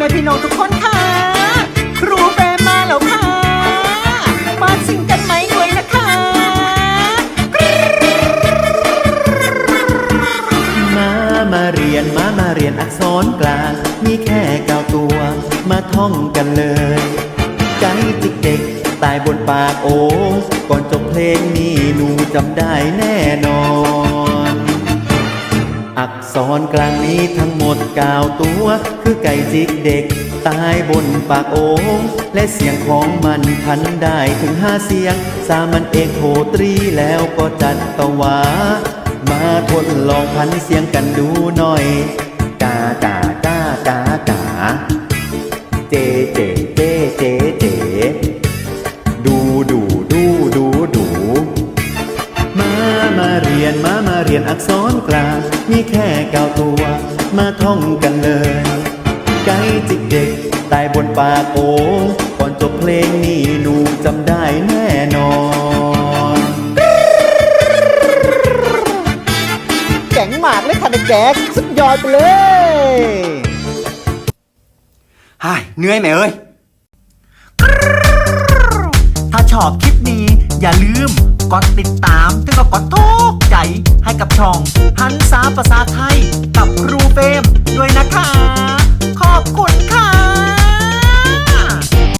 แม่พี่น้องทุกคนค่ะ ครูเฟรมมาแล้วค่ะ มาสิงกันไหมด้วยนะคะ มามาเรียนมามาเรียนอักษรกลางมีแค่เก้าตัว มาท่องกันเลยใจจิกเด็กตายบนปากโอ่งก่อนจบเพลงนี้หนูจำได้แน่นอน อนกษรกลางนี้ทั้งหมดเก้าตัว คือไก่จิกเด็ก ตายบนปากโอ่งและเสียงของมันพันได้ถึงห้าเสียง สามันเอกโทตรีแล้วก็จัดตะวา มาทดลองพันเสียงกันดูหน่อย กากากากากา เรียนมามาเรียนอักษรกลางมีแค่เก้าตัว มาท่องกันเลย ไก่จิกเด็กตายบนปากโอ่งก่อนจบเพลงนี้หนูจำได้แน่นอนแจ๋งมากเลยค่ะเด็กๆสุดยอดไปเลยฮ่ายเหนื่อยไหมเอ้ยถ้าชอบคลิปนี้ อย่าลืมกดติดตามถึงก็กดทุกใจให้กับช่องหันษาภาษาไทย